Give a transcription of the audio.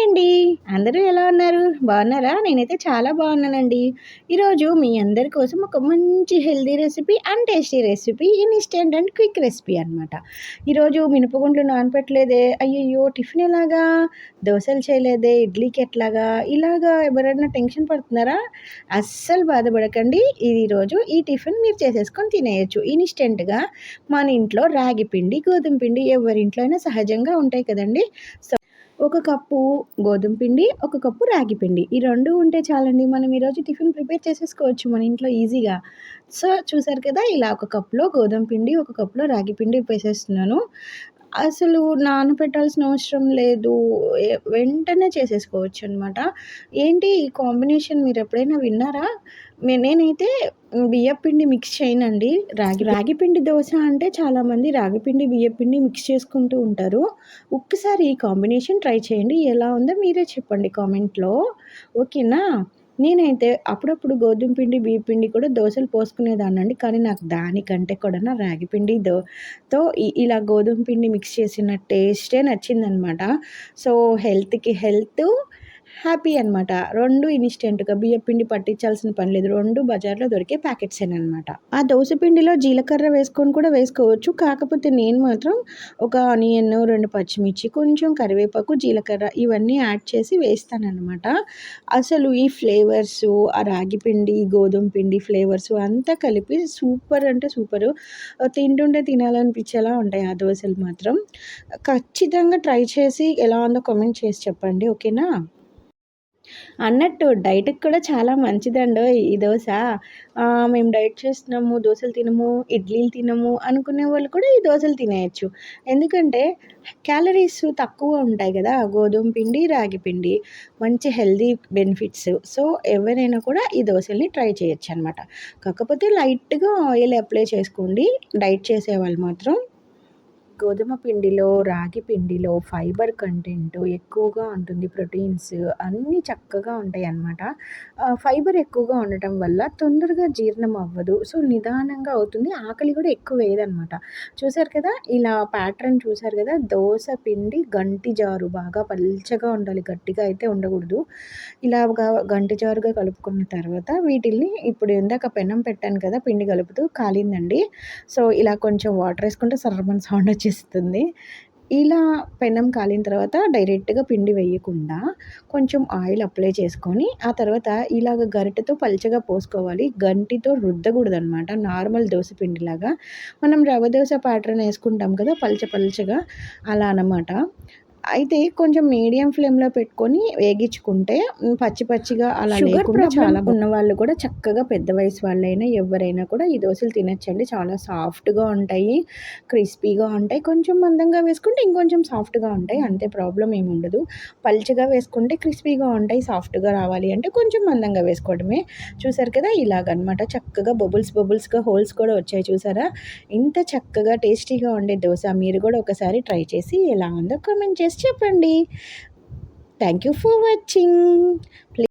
Hi అండి. అందరూ ఎలా ఉన్నారు? బాగున్నారా? నేనైతే చాలా బాగున్నానండి. ఈరోజు మీ అందరి కోసం ఒక మంచి healthy recipe and tasty recipe instant and quick recipe అనమాట ఈరోజు మినపగుండ్లు నానపెట్టలేదే. అయ్యయ్యో టిఫిన్ ఎలాగా? దోశలు చేయలేదే? ఇడ్లీకి ఎట్లాగా? ఇలాగా ఎవరైనా టెన్షన్ పడుతున్నారా? అస్సలు బాధపడకండి. ఇది ఈరోజు ఈ టిఫిన్ మీరు చేసేసుకొని తినేయచ్చు. ఇన్స్టెంట్గా మన ఇంట్లో రాగి పిండి గోధుమ పిండి ఎవరింట్లో అయినా సహజంగా ఉంటాయి కదండి. సో ఒక కప్పు గోధుమ పిండి ఒక కప్పు రాగి పిండి. ఈ రెండు ఉంటే చాలండి మనం ఈరోజు టిఫిన్ ప్రిపేర్ చేసేసుకోవచ్చు మన ఇంట్లో ఈజీగా. సో చూసారు కదా ఇలా ఒక కప్లో గోధుమ పిండి ఒక కప్లో రాగి పిండి వేసేస్తున్నాను. అసలు నానబెట్టాల్సిన అవసరం లేదు. వెంటనే చేసేసుకోవచ్చు అనమాట ఏంటి ఈ కాంబినేషన్ మీరు ఎప్పుడైనా విన్నారా నేనైతే బియ్యపిండి మిక్స్ చేయనండి. రాగి రాగి పిండి దోశ అంటే చాలామంది రాగిపిండి బియ్యపిండి మిక్స్ చేసుకుంటూ ఉంటారు. ఒక్కసారి ఈ కాంబినేషన్ ట్రై చేయండి. ఎలా ఉందో మీరే చెప్పండి కామెంట్లో. ఓకేనా? నేనైతే అప్పుడప్పుడు గోధుమ పిండి బియ్య పిండి కూడా దోశలు పోసుకునేదాన్నండి. కానీ నాకు దానికంటే కూడా రాగి పిండి తో ఇలా గోధుమ పిండి మిక్స్ చేసిన టేస్టే నచ్చిందనమాట. సో హెల్త్కి హెల్త్ హ్యాపీ అనమాట రెండు ఇన్స్టెంట్గా బియ్యం పిండి పట్టించాల్సిన పని లేదు. రెండు బజార్లో దొరికే ప్యాకెట్స్ అనమాట ఆ దోశ పిండిలో జీలకర్ర వేసుకొని కూడా వేసుకోవచ్చు. కాకపోతే నేను మాత్రం ఒక ఆనియన్ రెండు పచ్చిమిర్చి కొంచెం కరివేపాకు జీలకర్ర ఇవన్నీ యాడ్ చేసి వేస్తానన్నమాట అసలు ఈ ఫ్లేవర్స్ ఆ రాగి పిండి గోధుమ పిండి ఫ్లేవర్స్ అంతా కలిపి సూపర్ అంటే సూపర్. తింటుంటే తినాలనిపించేలా ఉంటాయి ఆ దోశలు మాత్రం. ఖచ్చితంగా ట్రై చేసి ఎలా ఉందో కామెంట్ చేసి చెప్పండి. ఓకేనా? అన్నట్టు డైట్కి కూడా చాలా మంచిదండో ఈ దోశ. మేము డైట్ చేస్తున్నాము దోశలు తినము ఇడ్లీలు తినము అనుకునే వాళ్ళు కూడా ఈ దోశలు తినేయచ్చు. ఎందుకంటే క్యాలరీస్ తక్కువ ఉంటాయి కదా గోధుమ పిండి రాగి పిండి మంచి హెల్దీ బెనిఫిట్స్. సో ఎవరైనా కూడా ఈ దోశల్ని ట్రై చేయొచ్చు అనమాట కాకపోతే లైట్గా ఆయిల్ అప్లై చేసుకోండి. డైట్ చేసేవాళ్ళు మాత్రం గోధుమ పిండిలో రాగి పిండిలో ఫైబర్ కంటెంట్ ఎక్కువగా ఉంటుంది ప్రోటీన్స్ అన్నీ చక్కగా ఉంటాయి అన్నమాట. ఫైబర్ ఎక్కువగా ఉండటం వల్ల తొందరగా జీర్ణం అవ్వదు. సో నిదానంగా అవుతుంది. ఆకలి కూడా ఎక్కువ వేయదనమాట చూసారు కదా ఇలా ప్యాటర్న్ చూసారు కదా దోశ పిండి గంటి జారు బాగా పల్చగా ఉండాలి గట్టిగా అయితే ఉండకూడదు. ఇలా గంటి జారుగా కలుపుకున్న తర్వాత వీటిల్ని ఇప్పుడు ఇందాక పెనం పెట్టాను కదా పిండి కలుపుతూ కాలిందండి. సో ఇలా కొంచెం వాటర్ వేసుకుంటే సర్రమన్ సౌండ్ వచ్చింది ఇస్తుంది ఇలా పెనం కాలిన తర్వాత డైరెక్ట్గా పిండి వేయకుండా కొంచెం ఆయిల్ అప్లై చేసుకొని ఆ తర్వాత ఇలాగ గరిటెతో పల్చగా పోసుకోవాలి. గంటితో రుద్దకూడదు అనమాట నార్మల్ దోశ పిండిలాగా. మనం రవ్వ దోశ ప్యాటర్న్ వేసుకుంటాం కదా పల్చ పల్చగా అలా అనమాట అయితే కొంచెం మీడియం ఫ్లేమ్లో పెట్టుకొని వేగించుకుంటే పచ్చి పచ్చిగా అలా లేకుండా చాలా ఉన్న వాళ్ళు కూడా చక్కగా పెద్ద వయసు వాళ్ళైనా ఎవరైనా కూడా ఈ దోశలు తినచ్చండి. చాలా సాఫ్ట్గా ఉంటాయి క్రిస్పీగా ఉంటాయి. కొంచెం మందంగా వేసుకుంటే ఇంకొంచెం సాఫ్ట్గా ఉంటాయి. అంతే ప్రాబ్లం ఏమి ఉండదు. పల్చగా వేసుకుంటే క్రిస్పీగా ఉంటాయి సాఫ్ట్గా రావాలి అంటే కొంచెం మందంగా వేసుకోవడమే. చూసారు కదా ఇలాగనమాట. చక్కగా బబుల్స్ బబుల్స్గా హోల్స్ కూడా వచ్చాయి చూసారా? ఇంత చక్కగా టేస్టీగా ఉండే దోశ మీరు కూడా ఒకసారి ట్రై చేసి ఎలా ఉందో కామెంట్ చేసి చెప్పండి థ్యాంక్ యూ ఫర్ వాచింగ్